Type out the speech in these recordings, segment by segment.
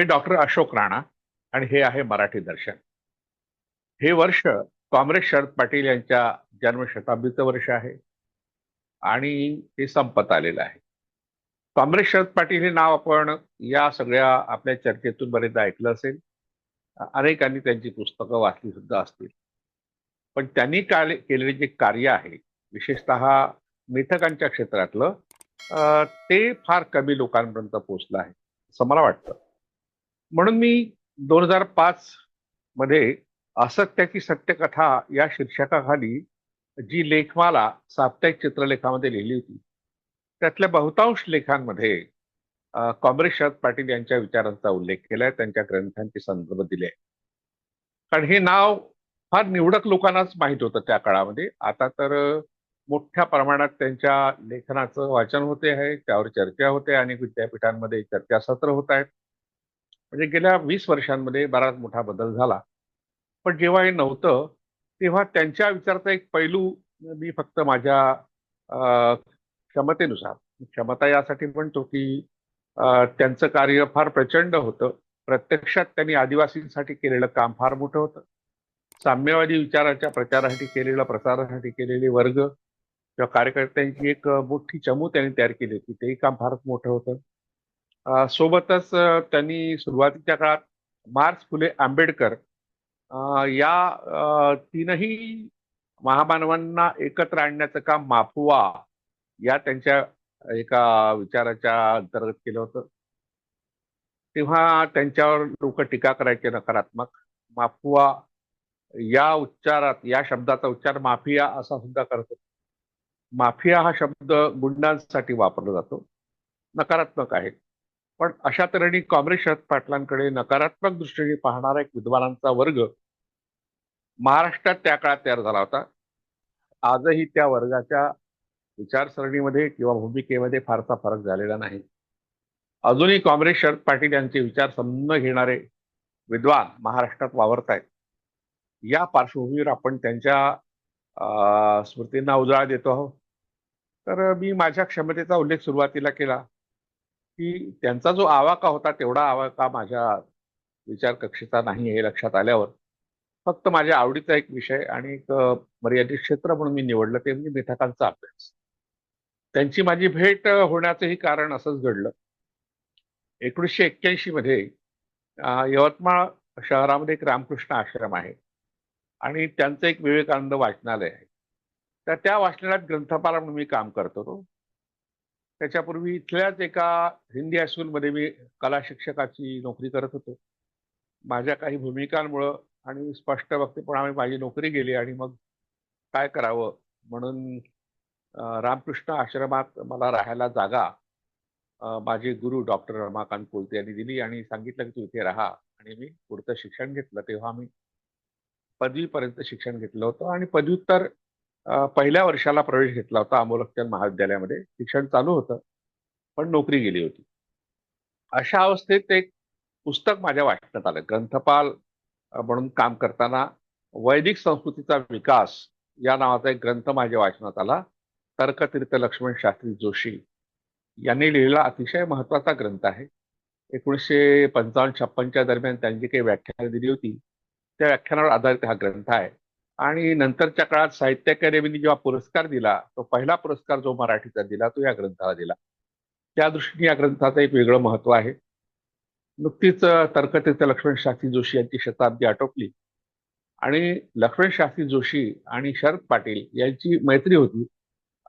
मी doctor Ashok Rana आणि हे आहे मराठी दर्शन. हे वर्ष काँग्रेस शरद पाटील यांच्या जन्मशताब्दीचं वर्ष आहे आणि ते संपत आलेलं आहे. काँग्रेस शरद पाटील हे नाव आपण या सगळ्या आपल्या चर्चेतून बरेचदा ऐकलं असेल. अनेकांनी त्यांची पुस्तकं वाचली सुद्धा असतील. पण त्यांनी काल केलेले जे कार्य आहे विशेषतः मिथकांच्या क्षेत्रातलं ते फार कमी लोकांपर्यंत पोहोचलं आहे. असं मला वाटतं. म्हणून मी दोन हजार पाच मध्ये असत्याची सत्यकथा या शीर्षकाखाली जी लेखमाला साप्ताहिक चित्रलेखामध्ये लिहिली होती त्यातल्या बहुतांश लेखांमध्ये अं, काँग्रेस शरद पाटील यांच्या विचारांचा उल्लेख केलाय त्यांच्या ग्रंथांचे संदर्भ दिले कारण हे नाव फार निवडक लोकांनाच माहीत होतं त्या काळामध्ये. आता तर मोठ्या प्रमाणात त्यांच्या लेखनाचं वाचन होते आहे त्यावर चर्चा होते अनेक विद्यापीठांमध्ये चर्चासत्र होत आहेत. म्हणजे गेल्या वीस वर्षांमध्ये बराच मोठा बदल झाला. पण जेव्हा हे नव्हतं तेव्हा त्यांच्या विचारचा एक पैलू मी फक्त माझ्या क्षमतेनुसार क्षमता यासाठी म्हणतो की त्यांचं कार्य फार प्रचंड होतं. प्रत्यक्षात त्यांनी आदिवासींसाठी केलेलं काम फार मोठं होतं. साम्यवादी विचाराच्या प्रचारासाठी केलेलं प्रसारासाठी केलेले वर्ग किंवा कार्यकर्त्यांची एक मोठी चमू त्यांनी तयार केली होती. तेही काम फारच मोठं होतं. सोबतच त्यांनी सुरुवातीच्या काळात मार्च फुले आंबेडकर या तीनही महामानवांना एकत्र आणण्याचं काम माफुआ या त्यांच्या एका विचाराच्या अंतर्गत केलं होतं. तेव्हा त्यांच्यावर लोक टीका करायचे नकारात्मक माफुआ या उच्चारात या शब्दाचा उच्चार माफिया असा सुद्धा करतो माफिया हा शब्द गुंडांसाठी वापरला जातो. नकारात्मक आहे. पण अशा तऱ्हेने काँग्रेस शरद पाटलांकडे नकारात्मक दृष्टीने पाहणारा एक विद्वानांचा वर्ग महाराष्ट्रात त्या काळात तयार झाला होता. आजही त्या वर्गाच्या विचारसरणीमध्ये किंवा भूमिकेमध्ये फारसा फरक झालेला नाही. अजूनही काँग्रेस शरद पाटील यांचे विचार समजून घेणारे विद्वान महाराष्ट्रात वावरत आहेत या पार्श्वभूमीवर आपण त्यांच्या अं, स्मृतींना उजाळा देतो आहोत. तर मी माझ्या क्षमतेचा उल्लेख सुरुवातीला केला. की त्यांचा जो आवाका होता तेवढा आवाका माझ्या विचार कक्षेचा नाही हे लक्षात आल्यावर. फक्त माझ्या आवडीचा एक विषय आणि एक मर्यादित क्षेत्र म्हणून मी निवडलं ते म्हणजे मिथकांचा अभ्यास. त्यांची माझी भेट होण्याचंही कारण असंच घडलं. एकोणीसशे एक्क्याऐंशी मध्ये यवतमाळ शहरामध्ये एक रामकृष्ण आश्रम आहे आणि त्यांचं एक विवेकानंद वाचनालय आहे. तर त्या वाचनालयात ग्रंथपाला म्हणून मी काम करत होतो. त्याच्यापूर्वी इथल्याच एका हिंदी हायस्कूलमध्ये मी कला शिक्षकाची नोकरी करत होतो. माझ्या काही भूमिकांमुळं आणि स्पष्ट वक्तेपणामुळे माझी नोकरी गेली आणि मग काय करावं म्हणून रामकृष्ण आश्रमात मला राहायला जागा माझे गुरु डॉक्टर रमाकांत कोलते यांनी दिली आणि सांगितलं की तू इथे राहा. आणि मी पुढचं शिक्षण घेतलं. तेव्हा मी पदवीपर्यंत शिक्षण घेतलं होतं आणि पदव्युत्तर पहिल्या वर्षाला प्रवेश घेतला होता अमोलकचंद महाविद्यालयामध्ये. शिक्षण चालू होतं पण नोकरी गेली होती. अशा अवस्थेत एक पुस्तक माझ्या वाचण्यात आलं. ग्रंथपाल म्हणून काम करताना वैदिक संस्कृतीचा विकास या नावाचा एक ग्रंथ माझ्या वाचनात आला. तर्कतीर्थ लक्ष्मण शास्त्री जोशी यांनी लिहिलेला अतिशय महत्त्वाचा ग्रंथ आहे. एकोणीसशे पंचावन्न छप्पनच्या दरम्यान त्यांची काही व्याख्यानं दिली होती त्या व्याख्यानावर आधारित हा ग्रंथ आहे. आणि नंतरच्या काळात साहित्य अकादमीने जेव्हा पुरस्कार दिला तो पहिला पुरस्कार जो मराठीचा दिला तो या ग्रंथाला दिला. त्या दृष्टीने या ग्रंथाचं एक वेगळं महत्त्व आहे. नुकतीच तर्कतेचं लक्ष्मण शास्त्री जोशी यांची शताब्दी आटोपली. आणि लक्ष्मण शास्त्री जोशी आणि शरद पाटील यांची मैत्री होती.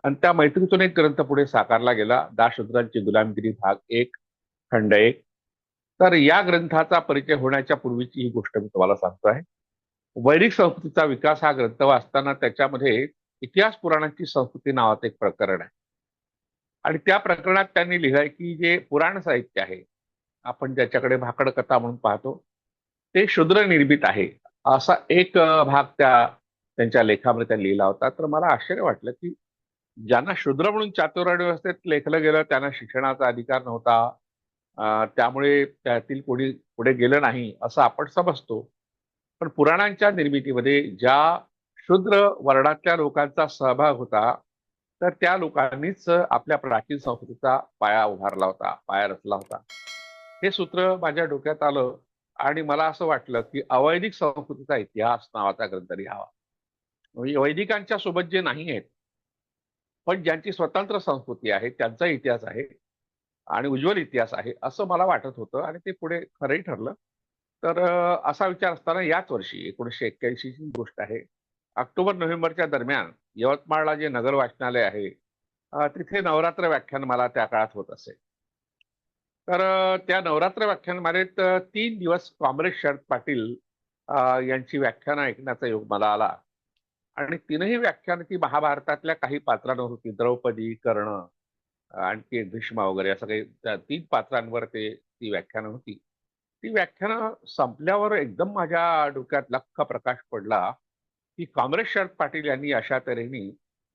आणि त्या मैत्रीतून एक ग्रंथ पुढे साकारला गेला दाशूद्रांची गुलामगिरी भाग एक खंड एक. तर या ग्रंथाचा परिचय होण्याच्या पूर्वीची ही गोष्ट मी तुम्हाला सांगतो आहे. वैदिक संस्कृतीचा विकास हा ग्रंथ वाचताना त्याच्यामध्ये इतिहास पुराणांची संस्कृती नावाचं एक प्रकरण आहे. आणि त्या प्रकरणात त्यांनी लिहिलंय की जे पुराण साहित्य आहे आपण ज्याच्याकडे भाकड कथा म्हणून पाहतो ते शूद्र निर्मित आहे. असा एक भाग त्या त्यांच्या लेखामध्ये त्यांनी लिहिला होता. तर मला आश्चर्य वाटलं की ज्यांना शूद्र म्हणून चातुर्वर्ण्य व्यवस्थेत लेखलं गेलं त्यांना शिक्षणाचा अधिकार नव्हता. त्यामुळे त्यातील कोणी पुढे गेलं नाही असं आपण समजतो. पण पुराणांच्या निर्मितीमध्ये ज्या शूद्र वर्णातल्या लोकांचा सहभाग होता तर त्या लोकांनीच आपल्या प्राचीन संस्कृतीचा पाया उभारला होता पाया रचला होता. हे सूत्र माझ्या डोक्यात आलं आणि मला असं वाटलं की अवैदिक संस्कृतीचा इतिहास नावाचा ग्रंथ लिहावा. म्हणजे वैदिकांच्या सोबत जे नाही आहेत पण ज्यांची स्वतंत्र संस्कृती आहे त्यांचा इतिहास आहे आणि उज्ज्वल इतिहास आहे असं मला वाटत होतं आणि ते पुढे खरंही ठरलं. तर असा विचार असताना याच वर्षी एकोणीसशे एक्क्याऐंशीची गोष्ट आहे. ऑक्टोबर नोव्हेंबरच्या दरम्यान यवतमाळला जे नगर वाचनालय आहे तिथे नवरात्र व्याख्यान मला त्या काळात होत असे. तर त्या नवरात्र व्याख्यानमालेत तीन दिवस काँग्रेस शरद पाटील यांची व्याख्यानं ऐकण्याचा योग मला आला. आणि तीनही व्याख्यान ती महाभारतातल्या काही पात्रांवर होती. द्रौपदी कर्ण आणखी भीष्मा वगैरे असं काही त्या तीन पात्रांवर ते ती व्याख्यानं होती. ती व्याख्यानं संपल्यावर एकदम माझ्या डोक्यात लख्ख प्रकाश पडला की काँग्रेस शरद पाटील यांनी अशा तऱ्हेने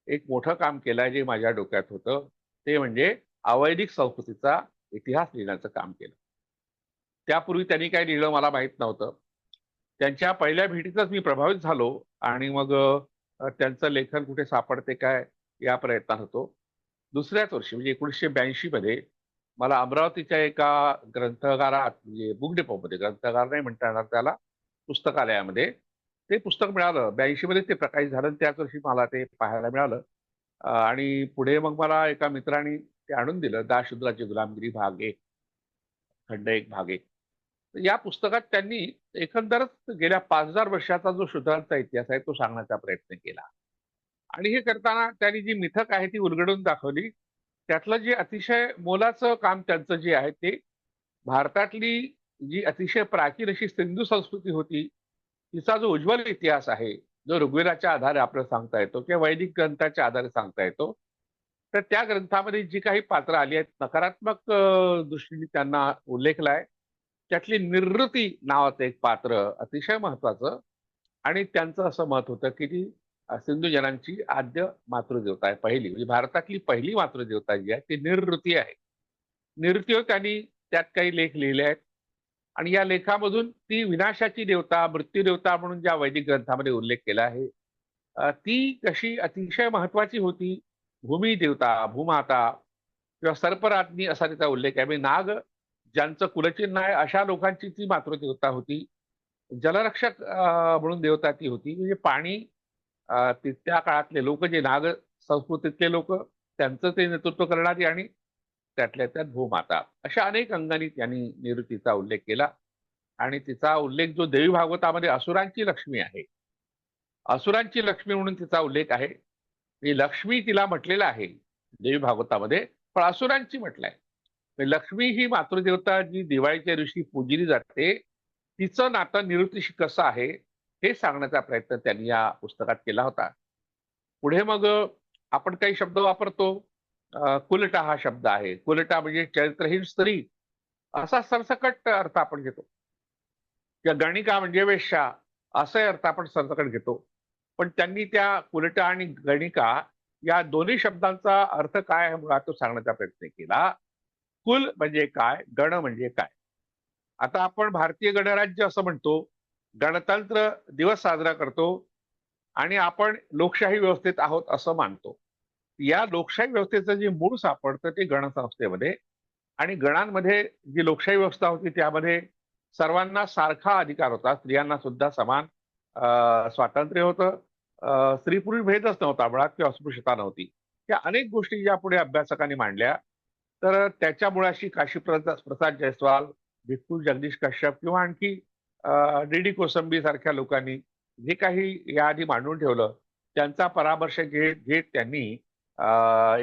एक मोठं काम केलं जे माझ्या डोक्यात होतं. ते म्हणजे अवैदिक संस्कृतीचा इतिहास लिहिण्याचं काम केलं. त्यापूर्वी त्यांनी काय लिहिलं मला माहीत नव्हतं. त्यांच्या पहिल्या भेटीतच मी प्रभावित झालो आणि मग त्यांचं लेखन कुठे सापडते काय या प्रयत्नात होतो. दुसऱ्याच वर्षी म्हणजे एकोणीसशे ब्याऐंशी मध्ये मला अमरावतीच्या एका ग्रंथगारात म्हणजे बुक डेपोमध्ये ग्रंथगार नाही म्हणता येणार त्याला पुस्तकालयामध्ये ते पुस्तक मिळालं. ब्याऐंशी मध्ये ते प्रकाशित झालं आणि त्याच वर्षी मला ते पाहायला मिळालं. आणि पुढे मग मला एका मित्राने ते आणून दिलं दाशुद्राची गुलामगिरी भाग एक खंड एक भाग. एक या पुस्तकात त्यांनी एकंदरच गेल्या पाच हजार वर्षाचा जो शूद्रांचा इतिहास आहे तो सांगण्याचा प्रयत्न केला. आणि हे करताना त्यांनी जी मिथक आहे ती उलगडून दाखवली. त्यातलं जे अतिशय मोलाचं काम त्यांचं जे आहे ते भारतातली जी अतिशय प्राचीन अशी सिंधू संस्कृती होती तिचा जो उज्ज्वल इतिहास आहे जो ऋग्वेदाच्या आधारे आपल्याला सांगता येतो किंवा वैदिक ग्रंथाच्या आधारे सांगता येतो तर त्या ग्रंथामध्ये जी काही पात्र आली आहेत नकारात्मक दृष्टीने त्यांना उल्लेखलाय त्यातली निवृत्ती नावाचं एक पात्र अतिशय महत्वाचं आणि त्यांचं असं मत होतं की ती सिंधू जनांची आद्य मातृदेवता आहे पहिली. म्हणजे भारतातली पहिली मातृदेवता जी आहे ती निरृती आहे. निवृत्तीवर त्यांनी त्यात काही लेख लिहिले आहेत. आणि या लेखामधून ती विनाशाची देवता मृत्यू देवता म्हणून ज्या वैदिक ग्रंथामध्ये उल्लेख केला आहे ती कशी अतिशय महत्वाची होती? भूमी देवता भूमाता किंवा सर्पराज्ञी असा तिचा उल्लेख आहे. म्हणजे नाग ज्यांचं कुलचिन्ह आहे अशा लोकांची ती मातृदेवता होती. जलरक्षक म्हणून देवता ती होती. म्हणजे पाणी त्या काळातले लोक जे नाग संस्कृतीतले लोक त्यांचं ते नेतृत्व करणारी आणि त्यातल्या त्यात भूमाता. अशा अनेक अंगांनी त्यांनी निवृत्तीचा उल्लेख केला. आणि तिचा उल्लेख जो देवी भागवतामध्ये असुरांची लक्ष्मी आहे. असुरांची लक्ष्मी म्हणून तिचा उल्लेख आहे. मी लक्ष्मी तिला म्हटलेलं आहे. देवी भागवतामध्ये पण असुरांची म्हटलंय. लक्ष्मी ही मातृदेवता जी दिवाळीच्या दिवशी पूजली जाते तिचं नातं निवृत्तीशी कसं आहे? हे सांगण्याचा प्रयत्न त्यांनी या पुस्तकात केला होता. पुढे मग आपण काही शब्द वापरतो. कुलटा हा शब्द आहे. कुलटा म्हणजे चरित्रहीन स्त्री. असा सरसकट अर्थ आपण घेतो. किंवा गणिका म्हणजे वेश्या. असे अर्थ आपण सरसकट घेतो. पण त्यांनी त्या कुलटा आणि गणिका या दोन्ही शब्दांचा अर्थ काय आहे मुळात तो सांगण्याचा प्रयत्न केला. कुल म्हणजे काय? गण म्हणजे काय? आता आपण भारतीय गणराज्य असं म्हणतो. गणतंत्र दिवस साजरा करतो आणि आपण लोकशाही व्यवस्थेत आहोत असं मानतो. या लोकशाही व्यवस्थेचं जे मूळ सापडतं ते गणसंस्थेमध्ये आणि गणांमध्ये जी लोकशाही व्यवस्था होती त्यामध्ये सर्वांना सारखा अधिकार होता. स्त्रियांना सुद्धा समान अं, स्वातंत्र्य होतं. स्त्री पुरुष भेदच नव्हता मुळात किंवा अस्पृश्यता नव्हती. या अनेक गोष्टी ज्या पुढे अभ्यासकांनी मांडल्या. तर त्याच्या मुळाशी काशी प्रसाद प्रसाद जयस्वाल भिक्खू जगदीश कश्यप किंवा आणखी डी डी कोसंबी सारख्या लोकांनी जे काही याआधी मांडून ठेवलं त्यांचा परामर्श घेत घेत त्यांनी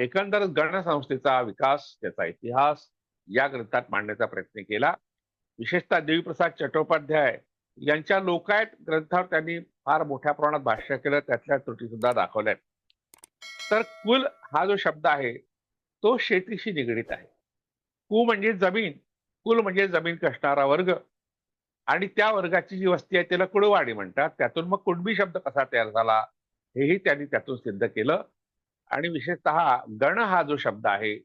एकंदरच गणसंस्थेचा विकास त्याचा इतिहास या ग्रंथात मांडण्याचा प्रयत्न केला. विशेषतः देवीप्रसाद चट्टोपाध्याय यांच्या लोकायत ग्रंथावर त्यांनी फार मोठ्या प्रमाणात भाष्य केलं त्यातल्या त्रुटी सुद्धा दाखवल्यात तर कुल हा जो शब्द आहे तो शेतीशी निगडीत आहे. कु म्हणजे जमीन कुल म्हणजे जमीन कसणारा वर्ग. आणि त्या वर्गाची जी वस्ती आहे त्याला कुळवाडी म्हणतात. त्यातून मग कुणबी शब्द कसा तयार झाला हेही त्यांनी त्यातून सिद्ध केलं. आणि विशेषतः गण हा जो शब्द आहे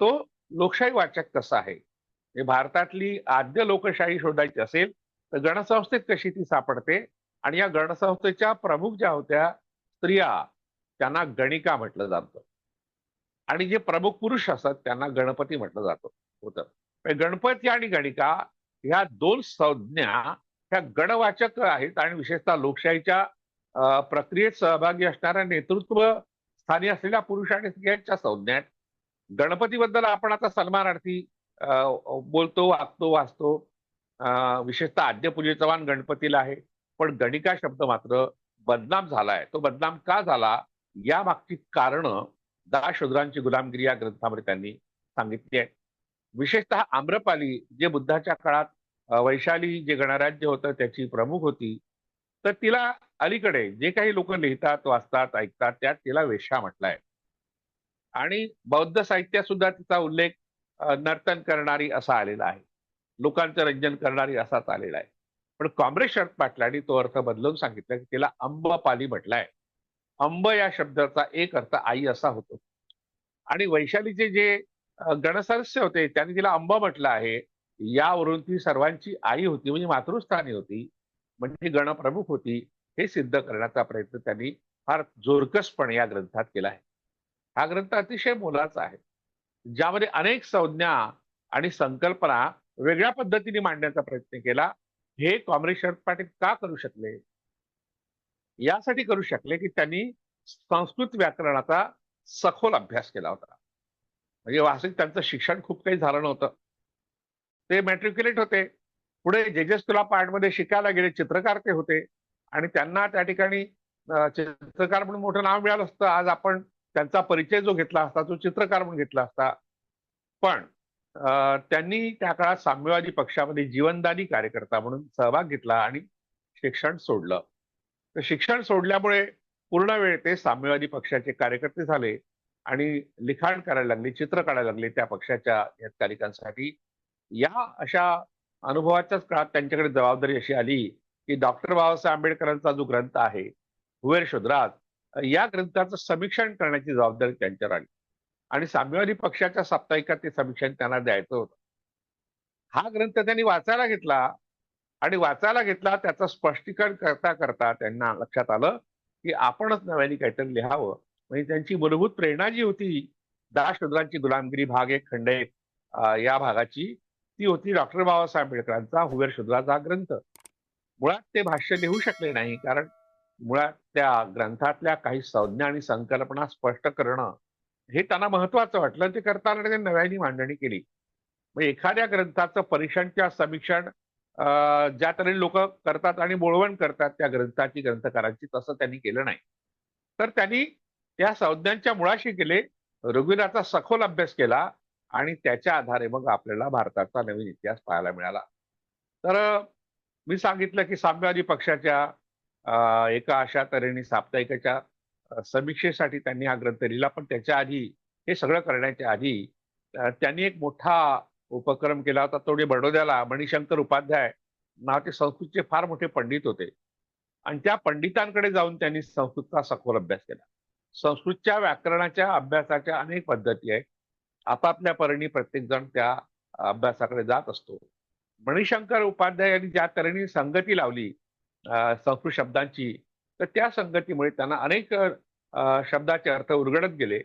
तो लोकशाही वाचक कसा आहे? हे भारतातली आद्य लोकशाही शोधायची असेल तर गणसंस्थेत कशी ती सापडते? आणि या गणसंस्थेच्या प्रमुख ज्या होत्या स्त्रिया त्यांना गणिका म्हटलं जातं. आणि जे प्रमुख पुरुष असतात त्यांना गणपती म्हटलं जातं. होतं. गणपती आणि गणिका ह्या दोन संज्ञा ह्या गणवाचक आहेत आणि विशेषतः लोकशाहीच्या प्रक्रियेत सहभागी असणाऱ्या नेतृत्व स्थानी असलेल्या पुरुष आणि स्त्रियांच्या संज्ञात गणपतीबद्दल आपण आता सन्मानार्थी बोलतो वागतो वाचतो. विशेषतः आद्यपूजेचा मान गणपतीला आहे. पण गणिका शब्द मात्र बदनाम झालाय. तो बदनाम का झाला? या मागची कारणं दहा शूद्रांची गुलामगिरी या ग्रंथामध्ये त्यांनी सांगितली आहे विशेषतः आम्रपाली जे बुद्धाच्या काळात वैशाली जे गणराज्य होतं त्याची प्रमुख होती तर तिला अलीकडे जे काही लोक लिहितात वाचतात ऐकतात त्यात तिला वेश्या म्हटलाय. आणि बौद्ध साहित्यात सुद्धा तिचा उल्लेख नर्तन करणारी असा आलेला आहे. लोकांचं रंजन करणारी असाच आलेला आहे. पण काँग्रेस शरद पाटलांनी तो अर्थ बदलून सांगितला की तिला अंबपाली म्हटलाय. अंब या शब्दाचा एक अर्थ आई असा होतो. आणि वैशालीचे जे गणसरस्य होते त्यांनी तिला अंब म्हटलं आहे. यावरून ती सर्वांची आई होती म्हणजे मातृस्थानी होती म्हणजे गणप्रमुख होती हे सिद्ध करण्याचा प्रयत्न त्यांनी फार जोरकसपणे या ग्रंथात केला आहे. हा ग्रंथ अतिशय मोलाचा आहे ज्यामध्ये अनेक संज्ञा आणि संकल्पना वेगळ्या पद्धतीने मांडण्याचा प्रयत्न केला. हे काँग्रेस शरद पाटील का करू शकले? यासाठी करू शकले की त्यांनी संस्कृत व्याकरणाचा सखोल अभ्यास केला होता. म्हणजे वास्तविक त्यांचं शिक्षण खूप काही झालं नव्हतं. ते मॅट्रिक्युलेट होते. पुढे जेजेस तुला पार्टमध्ये शिकायला गेले चित्रकार ते होते. आणि त्यांना त्या ठिकाणी चित्रकार म्हणून मोठं नाव मिळालं असतं. आज आपण त्यांचा परिचय जो घेतला असता तो चित्रकार म्हणून घेतला असता. पण त्यांनी त्या काळात साम्यवादी पक्षामध्ये जीवनदानी कार्यकर्ता म्हणून सहभाग घेतला आणि शिक्षण सोडलं. तर शिक्षण सोडल्यामुळे पूर्ण वेळ ते साम्यवादी पक्षाचे कार्यकर्ते झाले. आणि लिखाण करायला लागले चित्र काढायला लागले त्या पक्षाच्या हितकारिकांसाठी या अशा अनुभवाच्याच काळात त्यांच्याकडे जबाबदारी अशी आली की डॉक्टर बाबासाहेब आंबेडकरांचा जो ग्रंथ आहे हुवेर शोधराज या ग्रंथाचं समीक्षण करण्याची जबाबदारी त्यांच्यावर आली. आणि साम्यवादी पक्षाच्या साप्ताहिकात ते समीक्षण त्यांना द्यायचं होतं. हा ग्रंथ त्यांनी वाचायला घेतला आणि वाचायला घेतला त्याचं स्पष्टीकरण करता करता त्यांना लक्षात आलं की आपणच नव्याने काहीतरी लिहावं म्हणजे त्यांची मूलभूत प्रेरणा जी होती दहा शूद्रांची गुलामगिरी भाग एक खंड एक या भागाची ती होती डॉक्टर बाबासाहेब आंबेडकरांचा हुवेर शूद्राचा ग्रंथ. मुळात ते भाष्य लिहू शकले नाही कारण मुळात त्या ग्रंथातल्या काही संज्ञा आणि संकल्पना स्पष्ट करणं हे त्यांना महत्वाचं वाटलं. ते करताना त्यांनी नव्याने मांडणी केली. मग एखाद्या ग्रंथाचं परीक्षण किंवा समीक्षण ज्या तऱ्हेने लोक करतात आणि बोळवण करतात त्या ग्रंथाची ग्रंथकारांची तसं त्यांनी केलं नाही. तर त्यांनी त्या संज्ञांच्या मुळाशी गेले रघुवीराचा सखोल अभ्यास केला आणि त्याच्या आधारे मग आपल्याला भारताचा नवीन इतिहास पाहायला मिळाला. तर मी सांगितलं की साम्यवादी पक्षाच्या एका अशा तऱ्हेने साप्ताहिकाच्या समीक्षेसाठी त्यांनी हा ग्रंथ लिहिला. पण त्याच्या आधी हे सगळं करण्याच्या आधी त्यांनी एक मोठा उपक्रम केला होता. तो म्हणजे बडोद्याला मणिशंकर उपाध्याय नावाचे संस्कृतचे फार मोठे पंडित होते. आणि त्या पंडितांकडे जाऊन त्यांनी संस्कृतचा सखोल अभ्यास केला. संस्कृतच्या व्याकरणाच्या अभ्यासाच्या अनेक पद्धती आहेत. आपापल्या परणी प्रत्येक जण त्या अभ्यासाकडे जात असतो. मणिशंकर उपाध्याय यांनी ज्या तऱ्हेने संगती लावली संस्कृत शब्दांची तर त्या संगतीमुळे त्यांना अनेक शब्दाचे अर्थ उलगडत गेले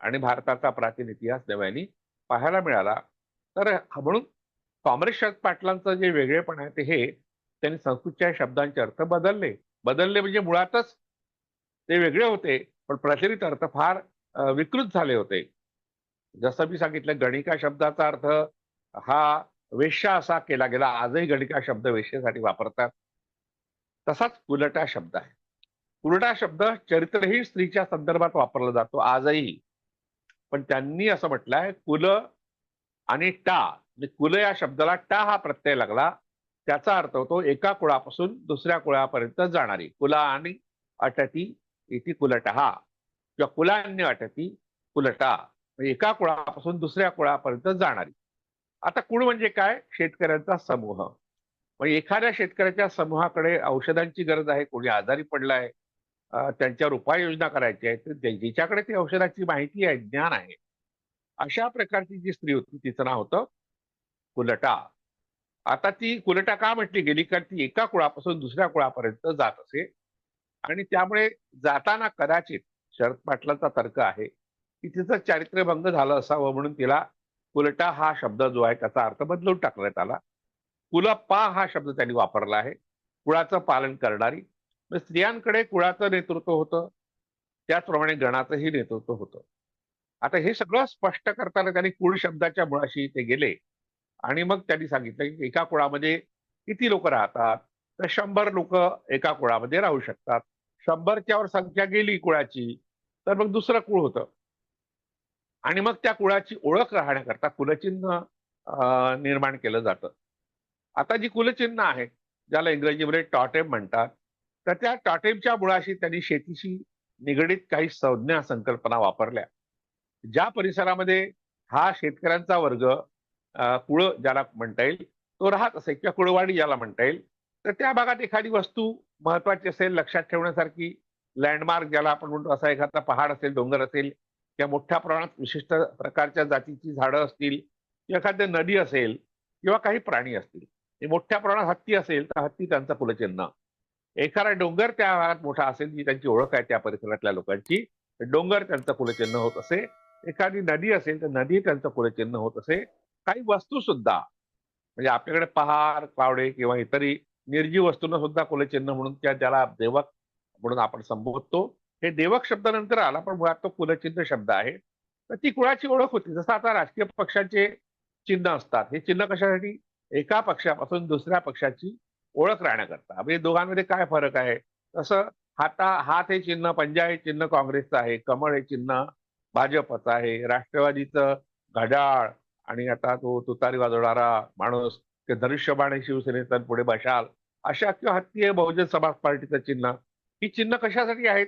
आणि भारताचा प्राचीन इतिहास नव्याने पाहायला मिळाला. तर म्हणून काँग्रेस शरद पाटलांचं जे वेगळेपण आहे ते हे त्यांनी संस्कृतच्या शब्दांचे अर्थ बदलले. बदलले म्हणजे मुळातच ते वेगळे होते. पण प्रचलित अर्थ फार विकृत झाले होते. जसं मी सांगितलं गणिका शब्दाचा अर्थ हा वेश्या असा केला गेला. आजही गणिका शब्द वेश्येसाठी वापरतात. तसाच कुलटा शब्द आहे. कुलटा शब्द चरित्रहीन स्त्रीच्या संदर्भात वापरला जातो आजही. पण त्यांनी असं म्हटलंय कुल आणि टा म्हणजे कुल या शब्दाला टा हा प्रत्यय लागला. त्याचा अर्थ होतो एका कुळापासून दुसऱ्या कुळापर्यंत जाणारी. कुला आणि अटती इति कुलटहा किंवा कुलान्य अटती कुलटा. म्हणजे एका कुळापासून दुसऱ्या कुळापर्यंत जाणारी. आता कुळ म्हणजे काय? शेतकऱ्यांचा समूह. म्हणजे एखाद्या शेतकऱ्याच्या समूहाकडे औषधांची गरज आहे कोणी आजारी पडलाय त्यांच्यावर उपाययोजना करायची आहे तर जिच्याकडे ती औषधाची माहिती आहे ज्ञान आहे अशा प्रकारची जी स्त्री होती तिचं नाव होतं कुलटा. आता ती कुलटा का म्हटली गेली? कारण ती एका कुळापासून दुसऱ्या कुळापर्यंत जात असे. आणि त्यामुळे जाताना कदाचित शरद पाटलांचा तर्क आहे की तिचं चारित्र्यभंग झालं असावं म्हणून तिला कुलटा हा शब्द जो आहे त्याचा अर्थ बदलून टाकण्यात आला. कुलप्पा हा शब्द त्यांनी वापरला आहे. कुळाचं पालन करणारी. म्हणजे स्त्रियांकडे कुळाचं नेतृत्व होतं. त्याचप्रमाणे गणाचंही नेतृत्व होतं. आता हे सगळं स्पष्ट करताना त्यांनी कुळ शब्दाच्या मुळाशी ते गेले. आणि मग त्यांनी सांगितलं की एका कुळामध्ये किती लोक राहतात? तर शंभर लोक एका कुळामध्ये राहू शकतात. शंभरच्या वर संख्या गेली कुळाची तर मग दुसरं कुळ होतं. आणि मग त्या कुळाची ओळख राहण्याकरता कुलचिन्ह निर्माण केलं जातं. आता जी कुलचिन्ह आहे ज्याला इंग्रजीमध्ये टॉटेम म्हणतात तर त्या टॉटेमच्या मुळाशी त्यांनी शेतीशी निगडीत काही संज्ञा संकल्पना वापरल्या. ज्या परिसरामध्ये हा शेतकऱ्यांचा वर्ग कुळ ज्याला म्हणता येईल तो राहत असेल किंवा कुळवाडी ज्याला म्हणता येईल तर त्या भागात एखादी वस्तू महत्वाची असेल लक्षात ठेवण्यासारखी लँडमार्क ज्याला आपण म्हणतो असा एखादा पहाड असेल डोंगर असेल किंवा मोठ्या प्रमाणात विशिष्ट प्रकारच्या जातीची झाडं असतील किंवा एखाद्या नदी असेल किंवा काही प्राणी असतील. मोठ्या प्रमाणात हत्ती असेल तर हत्ती त्यांचा कुलचिन्ह एखादा डोंगर त्या भागात मोठा असेल जी त्यांची ओळख आहे त्या परिसरातल्या लोकांची डोंगर त्यांचं कुलचिन्ह होत असे. एखादी नदी असेल तर नदी त्यांचं कुलचिन्ह होत असे. काही वस्तू सुद्धा म्हणजे आपल्याकडे पहार पावडे किंवा इतरही निर्जीव वस्तूंना सुद्धा कुलचिन्ह म्हणून त्या त्याला देवक म्हणून आपण संबोधतो. हे देवक शब्दानंतर आला पण मुळात तो कुलचिन्ह शब्द आहे. तर ती कुळाची ओळख होती. जसं आता राजकीय पक्षाचे चिन्ह असतात. हे चिन्ह कशासाठी? एका पक्षापासून दुसऱ्या पक्षाची ओळख राहण्याकरता. म्हणजे दोघांमध्ये काय फरक आहे? तसं हाता हात हे चिन्ह पंजा हे चिन्ह काँग्रेसचं आहे. कमळ हे चिन्ह भाजपचं आहे. राष्ट्रवादीचं घड्याळ आणि आता तो तुतारी वाजवणारा माणूस ते धनुष्यबाण हे शिवसेनेचं पुढे बशाल अशा किंवा हत्ती बहुजन समाज पार्टीचं चिन्ह ही चिन्ह कशासाठी आहेत?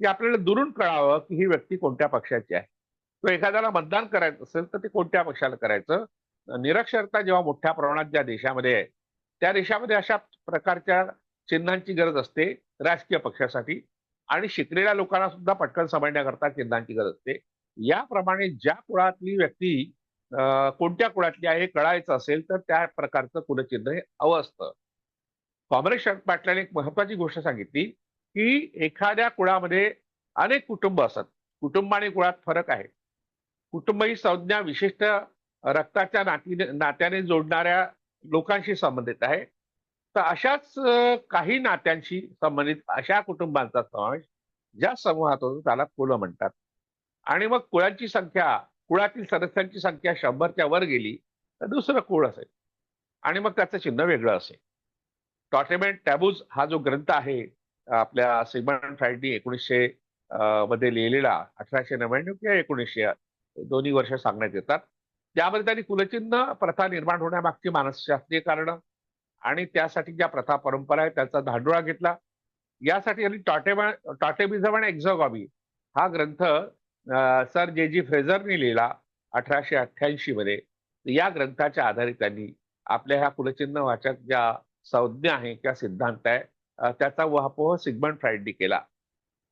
की आपल्याला दुरून कळावं की ही व्यक्ती कोणत्या पक्षाची आहे. तो एखाद्याला मतदान करायचं असेल तर ते कोणत्या पक्षाला करायचं? निरक्षरता जेव्हा मोठ्या प्रमाणात ज्या देशामध्ये आहे त्या देशामध्ये अशा प्रकारच्या चिन्हांची गरज असते राजकीय पक्षासाठी. आणि शिकलेल्या लोकांना सुद्धा पटकन समजण्याकरता चिन्हांची गरज असते. याप्रमाणे ज्या कुळातली व्यक्ती कोणत्या कुळातली आहे हे कळायचं असेल तर त्या प्रकारचं कुलचिन्ह हे हवं असतं. काँग्रेस शरद पाटलाने एक महत्वाची गोष्ट सांगितली की एखाद्या कुळामध्ये अनेक कुटुंब असतात कुटुंब आणि कुळात फरक आहे. कुटुंब ही संज्ञा विशिष्ट रक्ताच्या नातीने नात्याने जोडणाऱ्या लोकांशी संबंधित आहे. तर अशाच काही नात्यांशी संबंधित अशा कुटुंबांचा समावेश ज्या समूहात होतो त्याला कुल म्हणतात. आणि मग कुळांची संख्या कुळातील सदस्यांची संख्या शंभरच्या वर गेली तर दुसरं कुळ असेल. आणि मग त्याचं चिन्ह वेगळं असेल. टॉटेमेंट टॅबूज हा जो ग्रंथ आहे आपल्या सिगमंड फ्राईडनी एकोणीसशे मध्ये लिहिलेला अठराशे नव्याण्णव किंवा एकोणीसशे दोन्ही वर्ष सांगण्यात येतात. त्यामध्ये त्यांनी कुलचिन्ह प्रथा निर्माण होण्यामागची मानसशास्त्रीय कारण आणि त्यासाठी ज्या प्रथा परंपरा आहे त्याचा धांडोळा घेतला. यासाठी यांनी टॉटेमा टॉटेबिझम आणि एक्झॉगॉमी हा ग्रंथ सर जे जी फ्रेझरनी लिहिला अठराशे अठ्ठ्याऐंशी मध्ये. या ग्रंथाच्या आधारे त्यांनी आपल्या ह्या कुलचिन्ह वाचक ज्या संज्ञा आहे किंवा सिद्धांत आहे त्याचा वहापोह सिगमंड फ्राईडनी केला.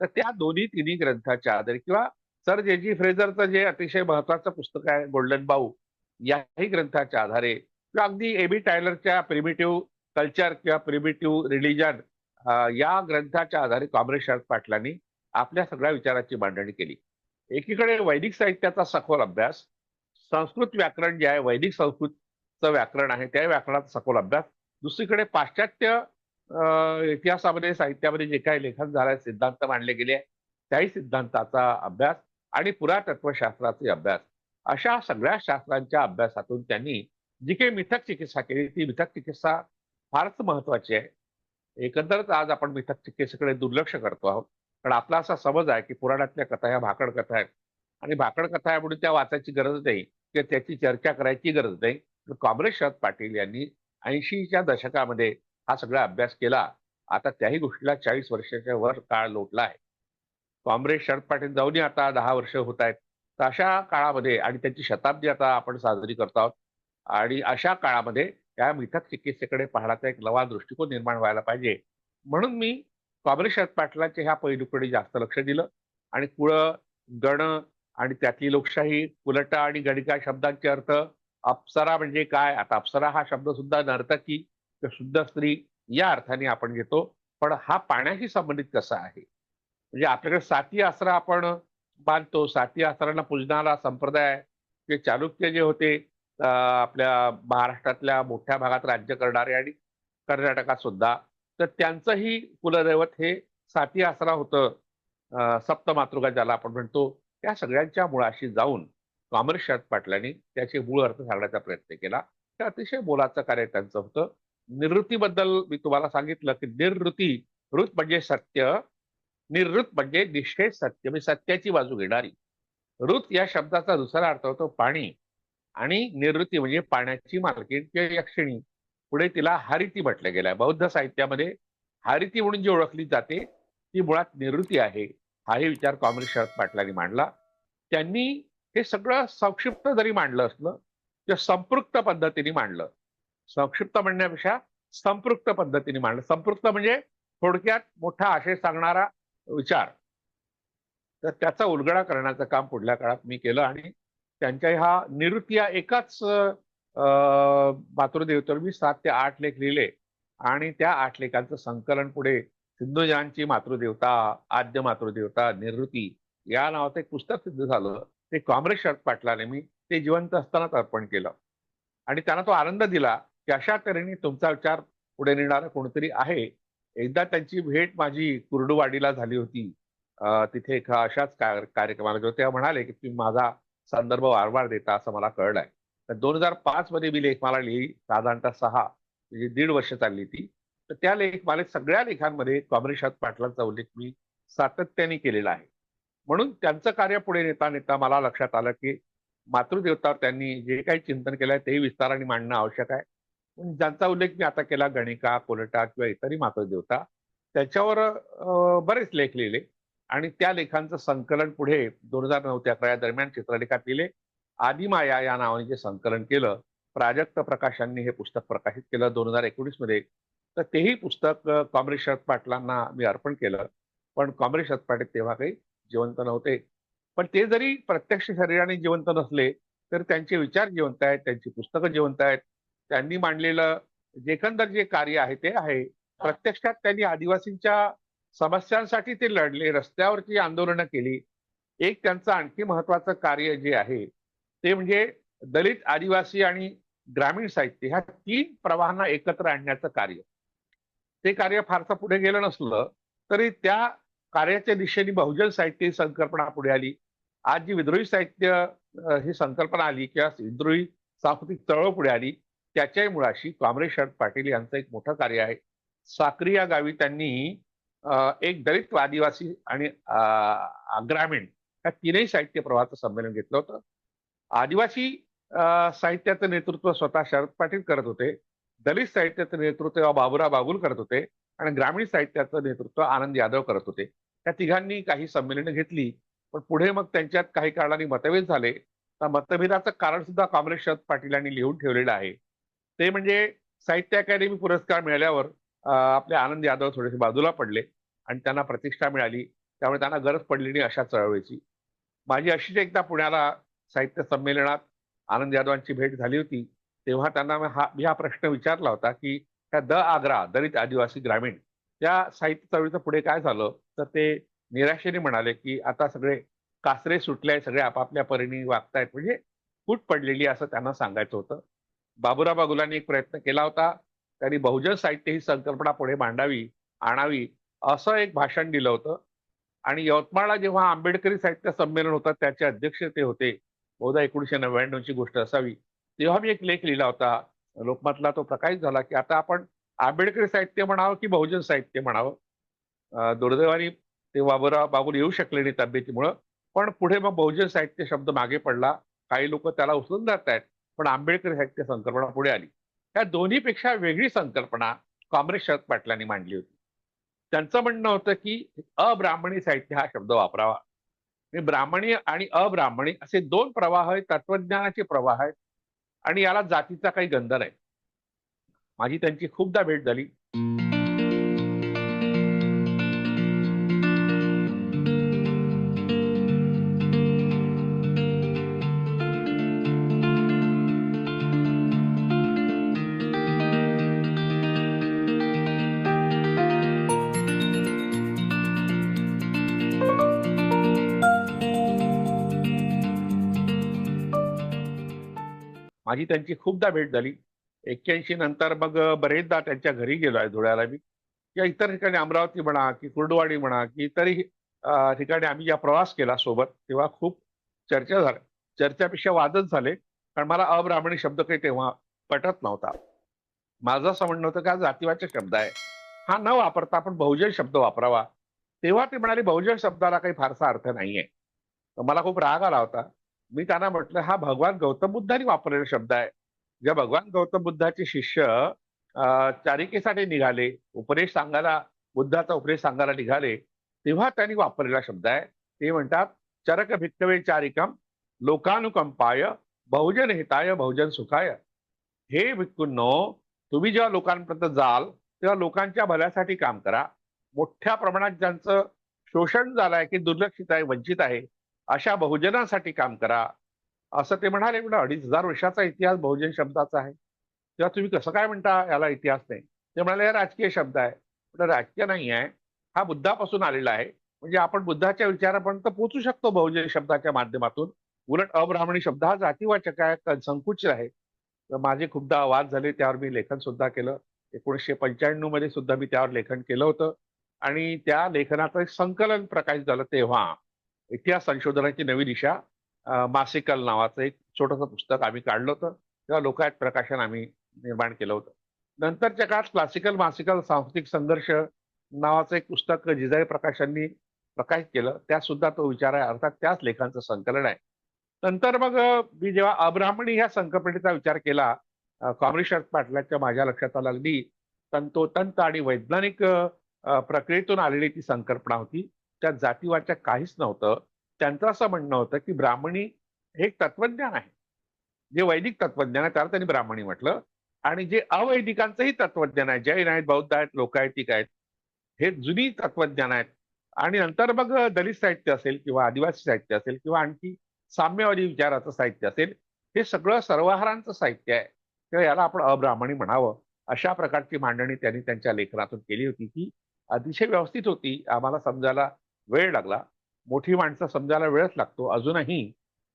तर त्या दोन्ही तिन्ही ग्रंथाच्या आधारे किंवा सर जे जी फ्रेझरचं जे अतिशय महत्वाचं पुस्तक आहे गोल्डन बाऊ याही ग्रंथाच्या आधारे किंवा अगदी एबी टायलरच्या प्रिमिटिव्ह कल्चर किंवा प्रिमिटिव्ह रिलिजन या ग्रंथाच्या आधारे काँग्रेस शरद पाटलांनी आपल्या सगळ्या विचाराची मांडणी केली. एकीकडे वैदिक साहित्याचा सखोल अभ्यास संस्कृत व्याकरण जे आहे वैदिक संस्कृतचं व्याकरण आहे त्या व्याकरणाचा सखोल अभ्यास दुसरीकडे पाश्चात्य इतिहासामध्ये साहित्यामध्ये जे काही लेखन झालंय सिद्धांत मांडले गेले त्याही सिद्धांताचा अभ्यास आणि पुरातत्वशास्त्राचे अभ्यास. अशा सगळ्या शास्त्रांच्या अभ्यासातून त्यांनी जी काही मिथक चिकित्सा केली ती मिथक चिकित्सा फारच महत्वाची आहे. एकंदरच आज आपण मिथक चिकित्सेकडे दुर्लक्ष करतो आहोत. कारण आपला असा समज आहे की पुराणातल्या कथा ह्या भाकड कथा आहेत. आणि भाकड कथा आहे म्हणून त्या वाचायची गरज नाही. किंवा त्याची चर्चा करायची गरज नाही. काँग्रेस शरद पाटील यांनी ऐंशीच्या दशकामध्ये हा सगळा अभ्यास केला. आता त्याही गोष्टीला चाळीस वर्षाच्या वर काळ लोटला आहे काँग्रेस शरद पाटील जाऊनही आता दहा वर्ष होत आहेत. तर अशा काळामध्ये आणि त्यांची शताब्दी आता आपण साजरी करत आहोत. आणि अशा काळामध्ये या मिथक चिकित्सेकडे पाहण्याचा एक नवा दृष्टिकोन निर्माण व्हायला पाहिजे. म्हणून मी काँग्रेस शरद पाटलाच्या ह्या पैलूकडे जास्त लक्ष दिलं. आणि कुळ गण आणि त्यातली लोकशाही कुलटा आणि गणिका शब्दांचे अर्थ अप्सरा म्हणजे काय? आता अप्सरा हा शब्द सुद्धा नर्तकी किंवा शुद्ध स्त्री या अर्थाने आपण घेतो पण हा पाण्याशी संबंधित कसा आहे? म्हणजे आपल्याकडे साती आसरा आपण बांधतो साती आसरांना पूजणारा संप्रदाय जे चालुक्य जे होते आपल्या महाराष्ट्रातल्या मोठ्या भागात राज्य करणारे आणि कर्नाटकात सुद्धा तर त्यांचंही कुलदैवत हे साती आसरा होतं. सप्तमातृका ज्याला आपण म्हणतो त्या सगळ्यांच्या मुळाशी जाऊन काँग्रेस शरद पाटलांनी त्याचे मूळ अर्थ सांगण्याचा प्रयत्न केला. तर अतिशय मोलाचं कार्य त्यांचं होतं. निवृत्तीबद्दल मी तुम्हाला सांगितलं की निर्वृत्ती ऋत म्हणजे सत्य. निवृत्त म्हणजे निश्चय सत्य. म्हणजे सत्याची बाजू घेणारी. ऋत या शब्दाचा दुसरा अर्थ होतो पाणी. आणि निवृत्ती म्हणजे पाण्याची मालकीण किंवा यक्षिणी. पुढे तिला हारिती म्हटलं गेलं बौद्ध साहित्यामध्ये हारिती म्हणून जी ओळखली जाते ती मुळात निवृत्ती आहे. हाही विचार काँग्रेस शरद पाटलांनी मांडला. त्यांनी हे सगळं संक्षिप्त जरी मांडलं असलं तर संपृक्त पद्धतीने मांडलं संक्षिप्त म्हणण्यापेक्षा संपृक्त पद्धतीने मांडलं. संपृक्त म्हणजे थोडक्यात मोठा आशय सांगणारा विचार. तर त्याचा उलगडा करण्याचं काम पुढल्या काळात मी केलं आणि त्यांच्या ह्या निवृत्ती या एकाच अं, मातृदेवतेवर मी सात ते आठ लेख लिहिले आणि त्या आठ लेखांचं संकलन पुढे सिंधुजांची मातृदेवता आद्य मातृदेवता निवृत्ती या नावाचं एक पुस्तक सिद्ध झालं. ते काँग्रेस शरद पाटलाने मी ते जिवंत असतानाच अर्पण केलं. आणि त्यांना तो आनंद दिला की अशा तऱ्हेने तुमचा विचार पुढे नेणारा कोणीतरी आहे. एकदा त्यांची भेट माझी कुर्डुवाडीला झाली होती. तिथे एका अशाच कार्यक्रमाला गेलो. तेव्हा म्हणाले की तुम्ही माझा संदर्भ वारंवार देता असं मला कळलंय. तर दोन हजार पाच मध्ये मी लेखमाला लिहिली. साधारणतः सहा म्हणजे दीड वर्ष चालली ती. तर त्या लेखमाले सगळ्या लेखांमध्ये काँग्रेस शरद पाटलांचा उल्लेख मी सातत्याने केलेला आहे. म्हणून त्यांचं कार्य पुढे नेता नेता मला लक्षात आलं की मातृदेवतावर त्यांनी जे काही चिंतन केलं आहे तेही विस्ताराने मांडणं आवश्यक आहे. ज्यांचा उल्लेख मी आता केला गणिका कोलटा किंवा इतरही मातृदेवता त्याच्यावर बरेच लेख लिहिले आणि त्या लेखांचं संकलन पुढे दोन हजार नऊ ते अकरा या दरम्यान चित्रलेखात लिहिले. आदिमाया या नावाने जे संकलन केलं प्राजक्त प्रकाशांनी हे पुस्तक प्रकाशित केलं दोन हजार एकोणीसमध्ये तर तेही पुस्तक अं, काँग्रेस शरद पाटलांना मी अर्पण केलं. पण काँग्रेस शरद पाटील तेव्हा काही जिवंत नव्हते. पण ते जरी प्रत्यक्ष शरीराने जिवंत नसले तर त्यांचे विचार जिवंत आहेत त्यांची पुस्तकं जिवंत आहेत. त्यांनी मांडलेलं जे एकंदर जे कार्य आहे ते आहे. प्रत्यक्षात त्यांनी आदिवासींच्या समस्यांसाठी ते लढले रस्त्यावरची आंदोलनं केली. एक त्यांचं आणखी महत्वाचं कार्य जे आहे ते म्हणजे दलित आदिवासी आणि ग्रामीण साहित्य ह्या तीन प्रवाहांना एकत्र आणण्याचं कार्य. ते कार्य फारसं पुढे गेलं नसलं तरी त्या कार्याच्या दिशेने बहुजन साहित्य ही संकल्पना पुढे आली. आज जी विद्रोही साहित्य ही संकल्पना आली किंवा विद्रोही सांस्कृतिक चळवळ पुढे आली त्याच्याही मुळाशी काँग्रेस शरद पाटील यांचं एक मोठं कार्य आहे. साक्री या गावी त्यांनी एक दलित आदिवासी आणि ग्रामीण या तीनही साहित्य प्रवाहाचं संमेलन घेतलं होतं. आदिवासी साहित्याचं नेतृत्व स्वतः शरद पाटील करत होते. दलित साहित्याचं नेतृत्व बाबुराव बागुल करत होते. आणि ग्रामीण साहित्याचं नेतृत्व आनंद यादव करत होते. त्या तिघांनी काही संमेलनं घेतली पण पुढे मग त्यांच्यात काही कारणाने मतभेद झाले. तर मतभेदाचं कारण सुद्धा काँग्रेस शरद पाटील यांनी लिहून ठेवलेलं आहे. ते म्हणजे साहित्य अकादमी पुरस्कार मिळाल्यावर आपले आनंद यादव थोडेसे बाजूला पडले आणि त्यांना प्रतिष्ठा मिळाली. त्यामुळे त्यांना गरज पडली नाही अशा चळवळीची. माझी अशीच एकदा पुण्याला साहित्य संमेलनात आनंद यादवांची भेट झाली होती. तेव्हा त्यांना हा हा प्रश्न विचारला होता की त्या द आग्रा दलित आदिवासी ग्रामीण या साहित्य चळवळीचं पुढे काय झालं? तर ते निराशेने म्हणाले की आता सगळे कासरे सुटले सगळे आपापल्या परीने वागतायत. म्हणजे फूट पडलेली असं त्यांना सांगायचं होतं. बाबुराव बागुलांनी एक प्रयत्न केला होता. त्यांनी बहुजन साहित्य ही संकल्पना पुढे मांडावी आणावी असं एक भाषण दिलं होतं. आणि यवतमाळला जेव्हा आंबेडकरी साहित्य संमेलन होतं त्याचे अध्यक्ष ते होते. बहुधा एकोणीशे नव्याण्णवची गोष्ट असावी. तेव्हा मी एक लेख लिहिला होता. लोकमतला तो प्रकाशित झाला की आता आपण आंबेडकरी साहित्य म्हणावं की बहुजन साहित्य म्हणावं? दुर्दैवाने ते बाबुराव बाबूल येऊ शकले नाही तब्येतीमुळं पण पुढे मग बहुजन साहित्य शब्द मागे पडला. काही लोक त्याला उचलून जात आहेत पण आंबेडकरी साहित्य संकल्पना पुढे आली. त्या दोन्हीपेक्षा वेगळी संकल्पना काँग्रेस शरद पाटलांनी मांडली होती. त्यांचं म्हणणं होतं की अब्राह्मणी साहित्य हा शब्द वापरावा. ब्राह्मणी आणि अब्राह्मणी असे दोन प्रवाह आहेत तत्वज्ञानाचे प्रवाह आहेत. आणि याला जातीचा काही गंध नाही. माझी त्यांची खूपदा भेट झाली. माझी त्यांची खूपदा भेट झाली. एक्क्याऐंशी नंतर मग बरेचदा त्यांच्या घरी गेलो आहे धुळ्याला मी. किंवा इतर ठिकाणी अमरावती म्हणा की कुर्डवाडी म्हणा की इतरही ठिकाणी आम्ही ज्या प्रवास केला सोबत तेव्हा खूप चर्चा झाल्या चर्चापेक्षा वादच झाले कारण मला अब्राह्मणी शब्द काही तेव्हा पटत नव्हता. माझं असं म्हणणं होतं का जातीवाचक शब्द आहे. हा न वापरता आपण बहुजन शब्द वापरावा. तेव्हा ते म्हणाले बहुजन शब्दाला काही फारसा अर्थ नाहीये. तर मला खूप राग आला होता. मी त्यांना म्हटलं हा भगवान गौतम बुद्धांनी वापरलेला शब्द आहे. ज्या भगवान गौतम बुद्धाचे शिष्य चारिकेसाठी निघाले उपदेश सांगायला बुद्धाचा उपदेश सांगायला निघाले तेव्हा त्यांनी वापरलेला शब्द आहे. ते म्हणतात चरक भिक्तवे चारिकम लोकानुकंपाय बहुजन हिताय बहुजन सुखाय. हे भिक्कूंनो तुम्ही जेव्हा लोकांपर्यंत जाल तेव्हा लोकांच्या भल्यासाठी काम करा. मोठ्या प्रमाणात ज्यांचं शोषण झालंय की दुर्लक्षित आहे वंचित आहे अशा बहुजनासाठी काम करा. असं ते म्हणाले म्हणजे अडीच हजार वर्षाचा इतिहास बहुजन शब्दाचा आहे. तेव्हा तुम्ही कसं काय म्हणता याला इतिहास नाही? ते म्हणाले "हे राजकीय शब्द आहे. म्हटलं राजकीय नाही आहे. हा बुद्धापासून आलेला आहे. म्हणजे आपण बुद्धाच्या विचारापर्यंत पोहोचू शकतो बहुजन शब्दाच्या माध्यमातून. उलट अब्राह्मणी शब्द हा जातीवाचक आहे संकुचित आहे. तर माझे खूपदा वाद झाले त्यावर मी लेखन सुद्धा केलं. एकोणीसशे पंच्याण्णवमध्ये सुद्धा मी त्यावर लेखन केलं होतं. आणि त्या लेखनाचं संकलन प्रकाशित झालं तेव्हा. इतिहास संशोधनाची नवी दिशा मासिकल नावाचं एक छोटंसं पुस्तक आम्ही काढलं होतं तेव्हा लोकायत प्रकाशन आम्ही निर्माण केलं होतं. नंतरच्या काळात क्लासिकल मासिकल सांस्कृतिक संघर्ष नावाचं एक पुस्तक जिजाई प्रकाशांनी प्रकाशित केलं. त्यात सुद्धा तो विचार आहे अर्थात त्याच लेखांचं संकलन आहे. नंतर मग मी जेव्हा अब्राह्मणी ह्या संकल्पनेचा विचार केला कॉम्रेड शरद पाटलाच्या माझ्या लक्षात आला अगदी तंतोतंत आणि वैज्ञानिक प्रक्रियेतून आलेली ती संकल्पना होती. त्या जातीवाच्या काहीच नव्हतं. त्यांचं असं म्हणणं होतं की ब्राह्मणी हे एक तत्वज्ञान आहे. जे वैदिक तत्वज्ञान आहे त्याला त्यांनी ब्राह्मणी म्हटलं. आणि जे अवैदिकांचंही तत्वज्ञान आहे जैन आहेत बौद्ध आहेत लोकायतिक आहेत हे जुनी तत्वज्ञान आहेत. आणि नंतर मग दलित साहित्य असेल किंवा आदिवासी साहित्य असेल किंवा आणखी साम्यवादी विचाराचं साहित्य असेल हे सगळं सर्वहारांचं साहित्य आहे. तेव्हा याला आपण अब्राह्मणी म्हणावं. अशा प्रकारची मांडणी त्यांनी त्यांच्या लेखनातून केली होती ती अतिशय व्यवस्थित होती. आम्हाला समजायला वेळ लागला. मोठी माणसं समजायला वेळच लागतो. अजूनही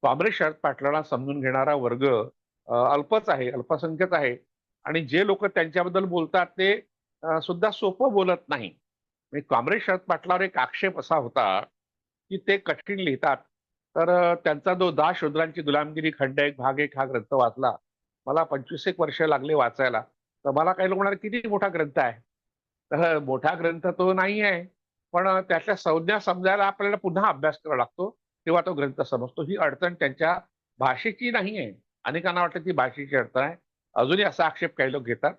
काँग्रेस शरद पाटलाला समजून घेणारा वर्ग अल्पच आहे अल्पसंख्यक आहे. आणि जे लोक त्यांच्याबद्दल बोलतात ते सुद्धा सोपं बोलत नाही. म्हणजे काँग्रेस शरद पाटलावर एक आक्षेप असा होता की ते कठीण लिहितात. तर त्यांचा जो दा शूद्रांची गुलामगिरी खंड एक भाग एक हा ग्रंथ वाचला. मला पंचवीस एक वर्ष लागले वाचायला. तर मला काही लोक म्हणाले किती मोठा ग्रंथ आहे? तर मोठा ग्रंथ तो नाही आहे. पण त्यातल्या संज्ञा समजायला आपल्याला पुन्हा अभ्यास करावा लागतो तेव्हा तो ग्रंथ समजतो. ही अडचण त्यांच्या भाषेची नाही आहे अनेकांना वाटतं ती भाषेची अडचण आहे. अजूनही असा आक्षेप काही लोक घेतात.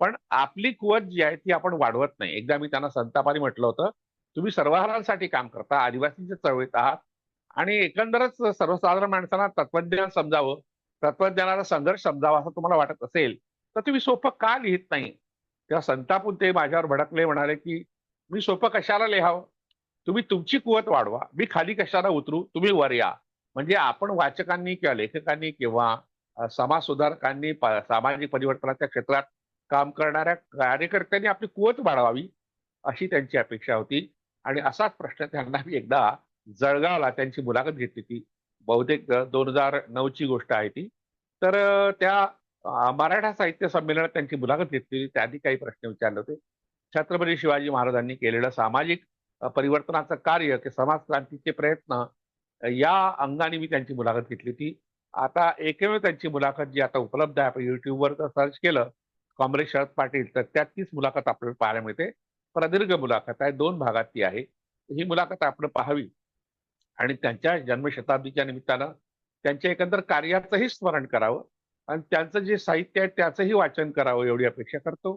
पण आपली कुवत जी आहे ती आपण वाढवत नाही. एकदा मी त्यांना संतापाने म्हटलं होतं तुम्ही सर्वहारांसाठी काम करता आदिवासींच्या चळवळीत आहात आणि एकंदरच सर्वसाधारण माणसांना तत्वज्ञान समजावं तत्वज्ञानाचा संघर्ष समजावा असं तुम्हाला वाटत असेल तर तुम्ही सोपं का लिहित नाही? तेव्हा संतापून ते माझ्यावर भडकले म्हणाले की मी सोपं कशाला लिहावं? तुम्ही तुमची कुवत वाढवा. मी खाली कशाला उतरू? तुम्ही वर या. म्हणजे आपण वाचकांनी किंवा लेखकांनी किंवा समाज सुधारकांनी सामाजिक परिवर्तनाच्या क्षेत्रात काम करणाऱ्या कार्यकर्त्यांनी आपली कुवत वाढवावी अशी त्यांची अपेक्षा होती. आणि असाच प्रश्न त्यांना मी एकदा जळगावला त्यांची मुलाखत घेतली ती बहुतेक दोन हजार नऊची गोष्ट आहे ती. तर त्या मराठा साहित्य संमेलनात त्यांची मुलाखत घेतली. त्याआधी काही प्रश्न विचारले होते. छत्रपती शिवाजी महाराजांनी केलेलं सामाजिक परिवर्तनाचं कार्य की समाज क्रांतीचे प्रयत्न या अंगाने मी त्यांची मुलाखत घेतली होती. आता एकमेव त्यांची मुलाखत जी आता उपलब्ध आहे आपण युट्यूबवर जर सर्च केलं काँग्रेस शरद पाटील तर त्यात तीच मुलाखत आपल्याला पाहायला मिळते. प्रदीर्घ मुलाखत आहे दोन भागात ती आहे. ही मुलाखत आपण पाहावी आणि त्यांच्या जन्मशताब्दीच्या निमित्तानं त्यांच्या एकंदर कार्याचंही स्मरण करावं आणि त्यांचं जे साहित्य आहे त्याचंही वाचन करावं एवढी अपेक्षा करतो.